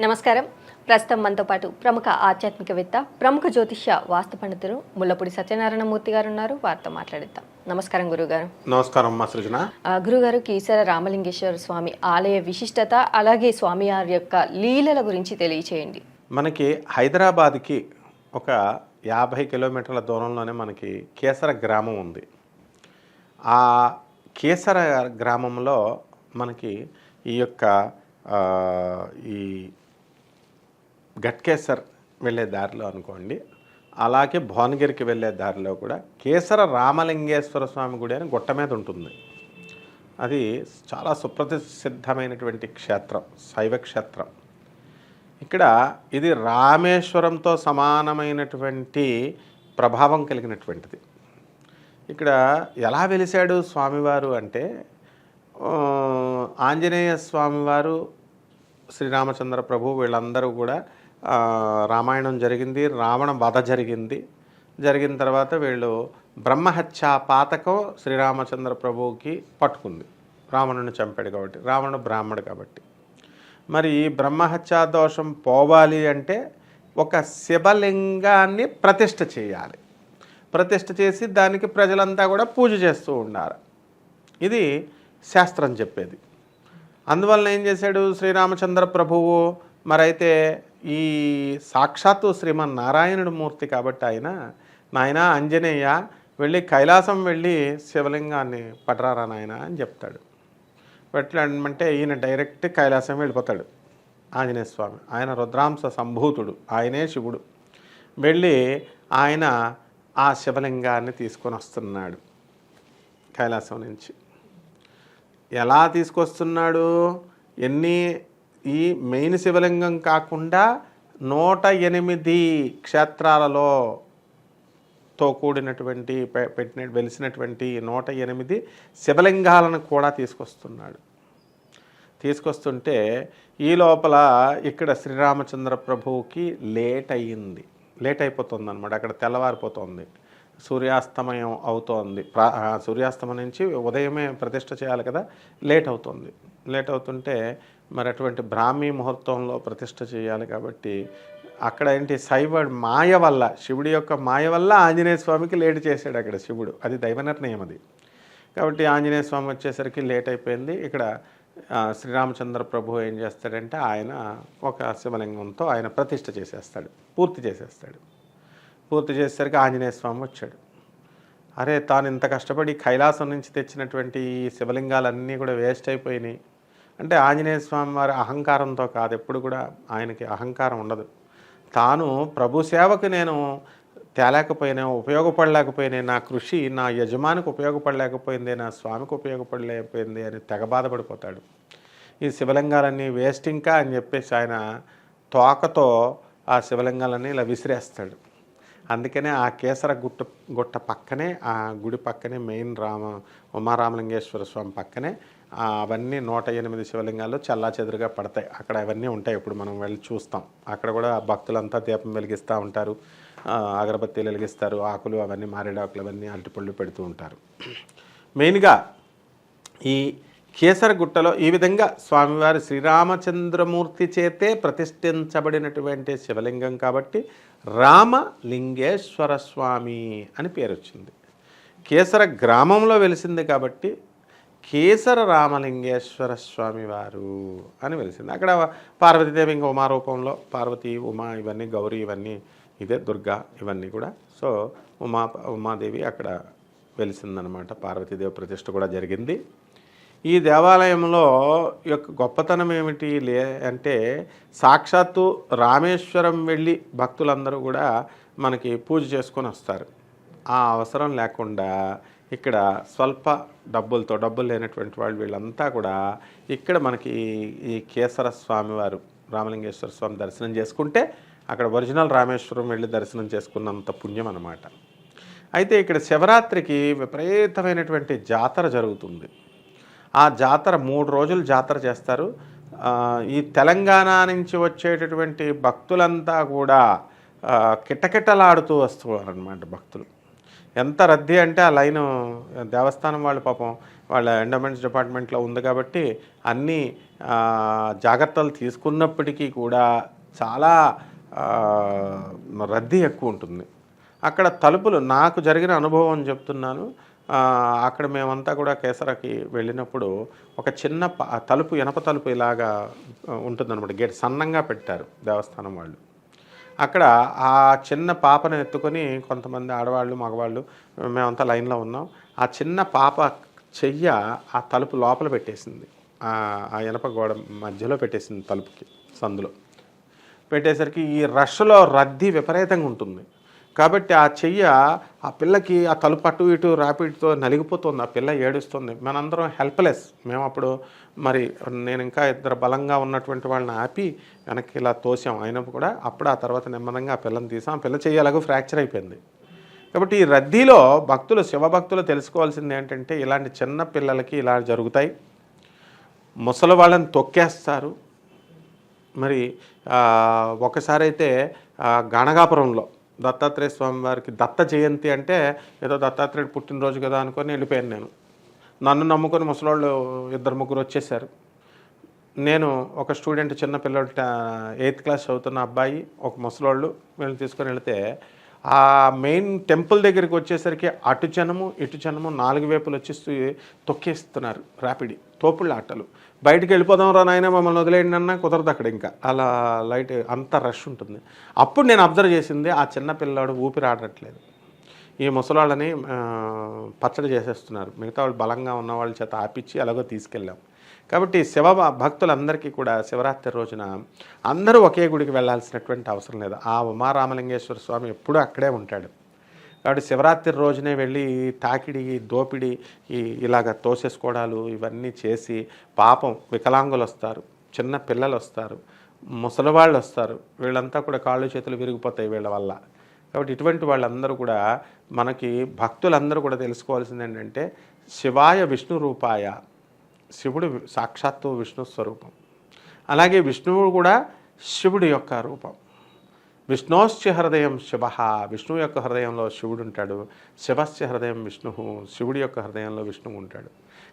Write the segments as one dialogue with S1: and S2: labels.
S1: నమస్కారం. ప్రస్తుతం మనతో పాటు ప్రముఖ ఆధ్యాత్మికవేత్త ప్రముఖ జ్యోతిష్య వాస్తు పండితులు ముల్లపూడి సత్యనారాయణ మూర్తి గారు ఉన్నారు. వారితో మాట్లాడిద్దాం. నమస్కారం గురుగారు.
S2: నమస్కారం అమ్మా సృజన.
S1: గురుగారు కీసర రామలింగేశ్వర స్వామి ఆలయ విశిష్టత అలాగే స్వామివారి యొక్క లీలల గురించి తెలియచేయండి.
S2: మనకి హైదరాబాద్కి ఒక యాభై కిలోమీటర్ల దూరంలోనే మనకి కేసర గ్రామం ఉంది. ఆ కేసర గ్రామంలో మనకి ఈ యొక్క ఈ గట్కేసర్ వెళ్ళే దారిలో అనుకోండి. అలాగే భువనగిరికి వెళ్ళే దారిలో కూడా కేసర రామలింగేశ్వర స్వామి గుడి అని గుట్ట మీద ఉంటుంది. అది చాలా సుప్రసిద్ధమైనటువంటి క్షేత్రం శైవ క్షేత్రం. ఇక్కడ ఇది రామేశ్వరంతో సమానమైనటువంటి ప్రభావం కలిగినటువంటిది. ఇక్కడ ఎలా వెలిశాడు స్వామివారు అంటే ఆంజనేయ స్వామివారు శ్రీరామచంద్ర ప్రభు వీళ్ళందరూ కూడా రామాయణం జరిగింది రావణ వధ జరిగింది. జరిగిన తర్వాత వీళ్ళు బ్రహ్మహత్య పాతకం శ్రీరామచంద్ర ప్రభువుకి పట్టుకుంది. రావణుని చంపాడు కాబట్టి రావణుడు బ్రాహ్మడు కాబట్టి. మరి ఈ బ్రహ్మహత్యా దోషం పోవాలి అంటే ఒక శివలింగాన్ని ప్రతిష్ఠ చేయాలి. ప్రతిష్ఠ చేసి దానికి ప్రజలంతా కూడా పూజ చేస్తూ ఉండాలి. ఇది శాస్త్రం చెప్పేది. అందువలన ఏం చేశాడు శ్రీరామచంద్ర ప్రభువు? మరైతే ఈ సాక్షాత్తు శ్రీమన్నారాయణుడు మూర్తి కాబట్టి ఆయన నాయన అంజనేయ వెళ్ళి కైలాసం వెళ్ళి శివలింగాన్ని పట్టరారా నాయన అని చెప్తాడు. పెట్టామంటే ఈయన డైరెక్ట్ కైలాసం వెళ్ళిపోతాడు ఆంజనేయ స్వామి. ఆయన రుద్రాంశ సంభూతుడు ఆయనే శివుడు. వెళ్ళి ఆయన ఆ శివలింగాన్ని తీసుకొని వస్తున్నాడు కైలాసం నుంచి. ఎలా తీసుకొస్తున్నాడు? ఎన్ని ఈ మెయిన్ శివలింగం కాకుండా నూట ఎనిమిది క్షేత్రాలలో తో కూడినటువంటి పె- పెట్టిన వెలిసినటువంటి నూట ఎనిమిది శివలింగాలను కూడా తీసుకొస్తున్నాడు. తీసుకొస్తుంటే ఈ లోపల ఇక్కడ శ్రీరామచంద్ర ప్రభువుకి లేట్ అయ్యింది. లేట్ అయిపోతుంది అనమాట అక్కడ తెల్లవారిపోతుంది. సూర్యాస్తమయం అవుతోంది. ప్రా సూర్యాస్తమయం నుంచి ఉదయమే ప్రతిష్ట చేయాలి కదా. లేట్ అవుతుంది. లేట్ అవుతుంటే మరి అటువంటి బ్రాహ్మీ ముహూర్తంలో ప్రతిష్ట చేయాలి కాబట్టి అక్కడ ఏంటి శైవ మాయ వల్ల శివుడి యొక్క మాయ వల్ల ఆంజనేయ స్వామికి లేట్ చేశాడు అక్కడ శివుడు. అది దైవ నిర్ణయం అది. కాబట్టి ఆంజనేయ స్వామి వచ్చేసరికి లేట్ అయిపోయింది. ఇక్కడ శ్రీరామచంద్ర ప్రభు ఏం చేస్తాడంటే ఆయన ఒక శివలింగంతో ఆయన ప్రతిష్ట చేసేస్తాడు పూర్తి చేసేస్తాడు. పూర్తి చేసేసరికి ఆంజనేయ స్వామి వచ్చాడు. అరే తాను ఇంత కష్టపడి కైలాసం నుంచి తెచ్చినటువంటి ఈ శివలింగాలన్నీ కూడా వేస్ట్ అయిపోయినాయి. అంటే ఆంజనేయ స్వామి వారి అహంకారంతో కాదు ఎప్పుడు కూడా ఆయనకి అహంకారం ఉండదు. తాను ప్రభు సేవకు నేను తేలేకపోయినా ఉపయోగపడలేకపోయినా నా కృషి నా యజమానికి ఉపయోగపడలేకపోయింది నా స్వామికి ఉపయోగపడలేకపోయింది అని తెగ బాధపడిపోతాడు. ఈ శివలింగాలన్నీ వేస్ట్ ఇంకా అని చెప్పేసి ఆయన తోకతో ఆ శివలింగాలన్నీ ఇలా విసిరేస్తాడు. అందుకనే ఆ కేసర గుట్ట గుట్ట పక్కనే ఆ గుడి పక్కనే మెయిన్ రామ ఉమారామలింగేశ్వర స్వామి పక్కనే అవన్నీ నూట ఎనిమిది శివలింగాలు చల్లా చెదురుగా పడతాయి. అక్కడ అవన్నీ ఉంటాయి. ఇప్పుడు మనం వెళ్ళి చూస్తాం. అక్కడ కూడా భక్తులంతా దీపం వెలిగిస్తూ ఉంటారు. అగరబత్తీలు వెలిగిస్తారు. ఆకులు అవన్నీ మారేడాకులు అవన్నీ అరటిపళ్ళు పెడుతూ ఉంటారు. మెయిన్గా ఈ కేసర గుట్టలో ఈ విధంగా స్వామివారి శ్రీరామచంద్రమూర్తి చేతే ప్రతిష్ఠించబడినటువంటి శివలింగం కాబట్టి రామలింగేశ్వర స్వామి అని పేరు వచ్చింది కేసర గ్రామంలో వెలిసింది కాబట్టి కేసర రామలింగేశ్వర స్వామి వారు అని వెలిసింది. అక్కడ పార్వతీదేవి ఇంకా ఉమా రూపంలో పార్వతి ఉమా ఇవన్నీ గౌరీ ఇవన్నీ ఇదే దుర్గా ఇవన్నీ కూడా. సో ఉమా ఉమాదేవి అక్కడ వెలిసిందనమాట. పార్వతీదేవి ప్రతిష్ట కూడా జరిగింది. ఈ దేవాలయంలో యొక్క గొప్పతనం ఏమిటి లే అంటే సాక్షాత్తు రామేశ్వరం వెళ్ళి భక్తులందరూ కూడా మనకి పూజ చేసుకొని వస్తారు. ఆ అవసరం లేకుండా ఇక్కడ స్వల్ప డబ్బులతో డబ్బులు లేనటువంటి వాళ్ళు వీళ్ళంతా కూడా ఇక్కడ మనకి ఈ కేసర స్వామివారు రామలింగేశ్వర స్వామి దర్శనం చేసుకుంటే అక్కడ ఒరిజినల్ రామేశ్వరం వెళ్ళి దర్శనం చేసుకున్నంత పుణ్యం అన్నమాట. అయితే ఇక్కడ శివరాత్రికి విపరీతమైనటువంటి జాతర జరుగుతుంది. ఆ జాతర మూడు రోజులు జాతర చేస్తారు. ఈ తెలంగాణ నుంచి వచ్చేటటువంటి భక్తులంతా కూడా కిటకిటలాడుతూ కిటకిటలాడుతూ వస్తున్నారనమాట భక్తులు. ఎంత రద్దీ అంటే ఆ లైన్ దేవస్థానం వాళ్ళు పాపం వాళ్ళ ఎండోమెంట్స్ డిపార్ట్మెంట్లో ఉంది కాబట్టి అన్ని జాగ్రత్తలు తీసుకున్నప్పటికీ కూడా చాలా రద్దీ ఎక్కువ ఉంటుంది. అక్కడ తలుపులు నాకు జరిగిన అనుభవం చెప్తున్నాను. అక్కడ మేమంతా కూడా కేసరకి వెళ్ళినప్పుడు ఒక చిన్న తలుపు ఇనప తలుపు ఇలాగా ఉంటుందన్నమాట. గేట్ సన్నంగా పెట్టారు దేవస్థానం వాళ్ళు. అక్కడ ఆ చిన్న పాపను ఎత్తుకొని కొంతమంది ఆడవాళ్ళు మగవాళ్ళు మేమంతా లైన్లో ఉన్నాం. ఆ చిన్న పాప చెయ్య ఆ తలుపు లోపల పెట్టేసింది. ఆ ఆ ఇనప గోడ మధ్యలో పెట్టేసింది తలుపుకి సందులో. పెట్టేసరికి ఈ రష్లో రద్దీ విపరీతంగా ఉంటుంది. కాబట్టి ఆ చెయ్య ఆ పిల్లకి ఆ తలుపు అటు ఇటు ర్యాపిడ్తో నలిగిపోతుంది ఆ పిల్ల ఏడుస్తుంది. మనందరం హెల్ప్లెస్ మేము అప్పుడు మరి నేను ఇంకా ఇద్దరు బలంగా ఉన్నటువంటి వాళ్ళని ఆపి వెనక్కి ఇలా తోసాం. అయినప్పుడు కూడా అప్పుడు ఆ తర్వాత నెమ్మదంగా ఆ పిల్లని తీసాం. ఆ పిల్ల చెయ్యి ఫ్రాక్చర్ అయిపోయింది. కాబట్టి ఈ రద్దీలో భక్తులు శివభక్తులు తెలుసుకోవాల్సింది ఏంటంటే ఇలాంటి చిన్న పిల్లలకి ఇలా జరుగుతాయి. ముసలి వాళ్ళని తొక్కేస్తారు. మరి ఒకసారి అయితే గణగాపురంలో దత్తాత్రేయ స్వామి వారికి దత్త జయంతి అంటే ఏదో దత్తాత్రేయుడు పుట్టినరోజు కదా అనుకొని వెళ్ళిపోయాను నేను. నన్ను నమ్ముకొని ముసలోళ్ళు ఇద్దరు ముగ్గురు వచ్చేసారు నేను ఒక స్టూడెంట్ చిన్న పిల్లలు ఎయిత్ క్లాస్ చదువుతున్న అబ్బాయి ఒక ముసలోళ్ళు వీళ్ళని తీసుకొని వెళితే ఆ మెయిన్ టెంపుల్ దగ్గరికి వచ్చేసరికి అటు జనము ఇటు జనము నాలుగు వైపులు వచ్చేస్తూ తొక్కేస్తున్నారు ర్యాపిడి తోపుళ్ళ ఆటలు. బయటికి వెళ్ళిపోదాం రా నాయన మమ్మల్ని వదిలేయండి అన్న కుదరదు అక్కడ ఇంకా. అలా లైట్ అంత రష్ ఉంటుంది. అప్పుడు నేను అబ్జర్వ్ చేసింది ఆ చిన్న పిల్లాడు ఊపిరి ఆడట్లేదు. ఈ ముసలాళ్ళని పచ్చడి చేసేస్తున్నారు. మిగతా వాళ్ళు బలంగా ఉన్న వాళ్ళ చేత ఆపిచ్చి అలాగో తీసుకెళ్ళాం. కాబట్టి శివ భక్తులందరికీ కూడా శివరాత్రి రోజున అందరూ ఒకే గుడికి వెళ్ళాల్సినటువంటి అవసరం లేదు. ఆ ఉమారామలింగేశ్వర స్వామి ఎప్పుడూ అక్కడే ఉంటాడు. కాబట్టి శివరాత్రి రోజునే వెళ్ళి తాకిడి దోపిడి ఈ ఇలాగ తోసేసుకోవడాలు ఇవన్నీ చేసి పాపం వికలాంగులు వస్తారు చిన్న పిల్లలు వస్తారు ముసలివాళ్ళు వస్తారు వీళ్ళంతా కూడా కాళ్ళు చేతులు విరిగిపోతాయి వీళ్ళ వల్ల. కాబట్టి ఇటువంటి వాళ్ళందరూ కూడా మనకి భక్తులందరూ కూడా తెలుసుకోవాల్సింది ఏంటంటే శివాయ విష్ణు రూపాయ శివుడు సాక్షాత్తు విష్ణు స్వరూపం. అలాగే విష్ణువు కూడా శివుడి యొక్క రూపం. విష్ణోశ్చ హృదయం శివ. విష్ణువు యొక్క హృదయంలో శివుడు ఉంటాడు. శివస్య హృదయం విష్ణు శివుడి యొక్క హృదయంలో విష్ణువు ఉంటాడు.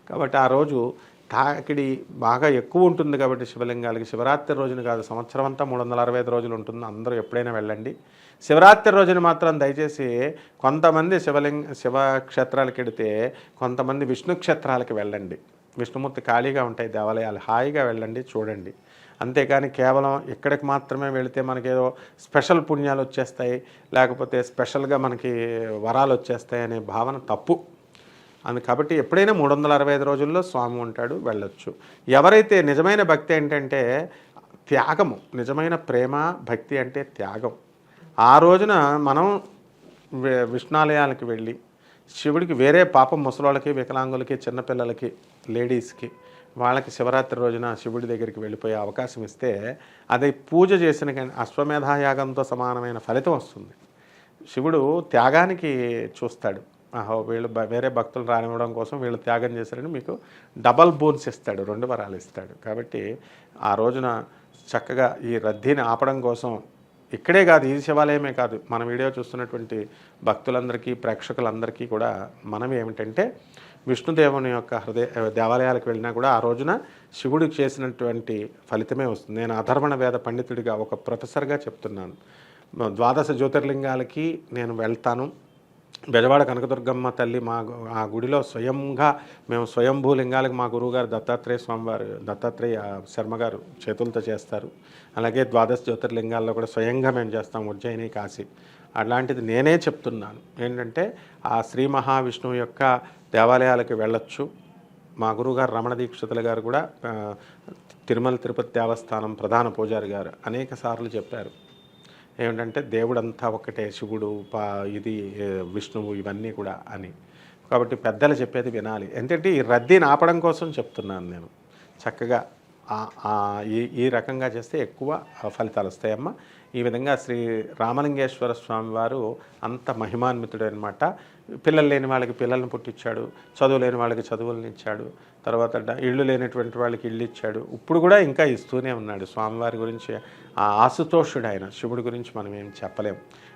S2: కాబట్టి ఆ రోజు తాకిడి బాగా ఎక్కువ ఉంటుంది కాబట్టి శివలింగాలకి. శివరాత్రి రోజున కాదు సంవత్సరం అంతా మూడు వందల అరవై ఐదు రోజులు ఉంటుంది. అందరూ ఎప్పుడైనా వెళ్ళండి. శివరాత్రి రోజున మాత్రం దయచేసి కొంతమంది శివలింగ శివక్షేత్రాలకు వెడితే కొంతమంది విష్ణు క్షేత్రాలకి వెళ్ళండి. విష్ణుమూర్తి ఖాళీగా ఉంటాయి దేవాలయాలు. హాయిగా వెళ్ళండి చూడండి. అంతేకాని కేవలం ఇక్కడికి మాత్రమే వెళితే మనకేదో స్పెషల్ పుణ్యాలు వచ్చేస్తాయి లేకపోతే స్పెషల్గా మనకి వరాలు వచ్చేస్తాయి అనే భావన తప్పు. అని కాబట్టి ఎప్పుడైనా మూడు వందల అరవై ఐదు రోజుల్లో స్వామి ఉంటాడు వెళ్ళొచ్చు. ఎవరైతే నిజమైన భక్తి ఏంటంటే త్యాగము నిజమైన ప్రేమ భక్తి అంటే త్యాగం. ఆ రోజున మనం విష్ణాలయాలకు వెళ్ళి శివుడికి వేరే పాపం ముసలోళ్ళకి వికలాంగులకి చిన్నపిల్లలకి లేడీస్కి వాళ్ళకి శివరాత్రి రోజున శివుడి దగ్గరికి వెళ్ళిపోయే అవకాశం ఇస్తే అది పూజ చేసిన కానీ అశ్వమేధాయాగంతో సమానమైన ఫలితం వస్తుంది. శివుడు త్యాగానికి చూస్తాడు. ఆహో వీళ్ళు వేరే భక్తులు రానివ్వడం కోసం వీళ్ళు త్యాగం చేశారని మీకు డబల్ బోన్స్ ఇస్తాడు రెండు వరాలు ఇస్తాడు. కాబట్టి ఆ రోజున చక్కగా ఈ రద్దీని ఆపడం కోసం ఇక్కడే కాదు ఈ శివాలయమే కాదు. మన వీడియో చూస్తున్నటువంటి భక్తులందరికీ ప్రేక్షకులందరికీ కూడా మనం ఏమిటంటే విష్ణుదేవుని యొక్క హృదయ దేవాలయాలకు వెళ్ళినా కూడా ఆ రోజున శివుడికి చేసినటువంటి ఫలితమే వస్తుంది. నేను అధర్వణ వేద పండితుడిగా ఒక ప్రొఫెసర్గా చెప్తున్నాను. ద్వాదశ జ్యోతిర్లింగాలకి నేను వెళ్తాను. బెజవాడ కనకదుర్గమ్మ తల్లి మా ఆ గుడిలో స్వయంగా మేము స్వయంభూ లింగాలకు మా గురువుగారు దత్తాత్రేయ స్వామివారు దత్తాత్రేయ శర్మ గారు చేతులతో చేస్తారు. అలాగే ద్వాదశ జ్యోతిర్లింగాల్లో కూడా స్వయంగా మేము చేస్తాం ఉజ్జయిని కాశీ. అలాంటిది నేనే చెప్తున్నాను. ఏంటంటే ఆ శ్రీ మహావిష్ణువు యొక్క దేవాలయాలకు వెళ్ళొచ్చు. మా గురువుగారు రమణ దీక్షితుల గారు కూడా తిరుమల తిరుపతి దేవస్థానం ప్రధాన పూజారి గారు అనేక సార్లు చెప్పారు. ఏమిటంటే దేవుడంతా ఒకటే శివుడు పా ఇది విష్ణువు ఇవన్నీ కూడా అని. కాబట్టి పెద్దలు చెప్పేది వినాలి. ఎందుకంటే ఈ రద్దీని ఆపడం కోసం చెప్తున్నాను నేను. చక్కగా ఈ ఈ రకంగా చేస్తే ఎక్కువ ఫలితాలు వస్తాయమ్మా. ఈ విధంగా శ్రీ రామలింగేశ్వర స్వామి వారు అంత మహిమాన్వితుడు అనమాట పిల్లలు లేని వాళ్ళకి పిల్లల్ని పుట్టించాడు చదువు లేని వాళ్ళకి చదువులను ఇచ్చాడు తర్వాత ఇళ్ళు లేనటువంటి వాళ్ళకి ఇళ్ళు ఇచ్చాడు. ఇప్పుడు కూడా ఇంకా ఇస్తూనే ఉన్నాడు. స్వామివారి గురించి ఆ ఆశుతోషుడు ఆయన. శివుడి గురించి మనం ఏం చెప్పలేం.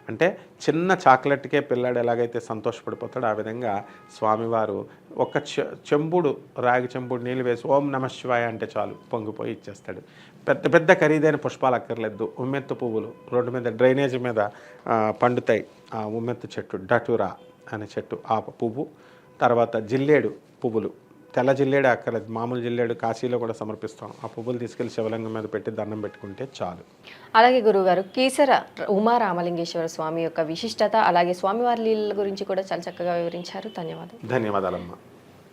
S2: అంటే చిన్న చాక్లెట్కే పిల్లాడు ఎలాగైతే సంతోషపడిపోతాడో ఆ విధంగా స్వామివారు ఒక చె చెంబుడు రాగి చెంబుడు నీళ్ళు వేసి ఓం నమ శివాయ అంటే చాలు పొంగిపోయి ఇచ్చేస్తాడు. పెద్ద పెద్ద ఖరీదైన పుష్పాలు అక్కర్లేదు. ఉమ్మెత్తు పువ్వులు. రోడ్డు మీద డ్రైనేజ్ మీద పండుతాయి. ఆ ఉమ్మెత్తు చెట్టు డటురా అనే చెట్టు ఆ పువ్వు. తర్వాత జిల్లేడు పువ్వులు. తెల్ల జిల్లేడు అక్కర్లేదు. మామూలు జిల్లేడు కాశీలో కూడా సమర్పిస్తాం. ఆ పువ్వులు తీసుకెళ్ళి శివలింగం మీద పెట్టి దండం పెట్టుకుంటే చాలు.
S1: అలాగే గురువుగారు కీసర ఉమా రామలింగేశ్వర స్వామి యొక్క విశిష్టత అలాగే స్వామివారి లీలల గురించి కూడా చాలా చక్కగా వివరించారు. ధన్యవాదాలు.
S2: ధన్యవాదాలమ్మా.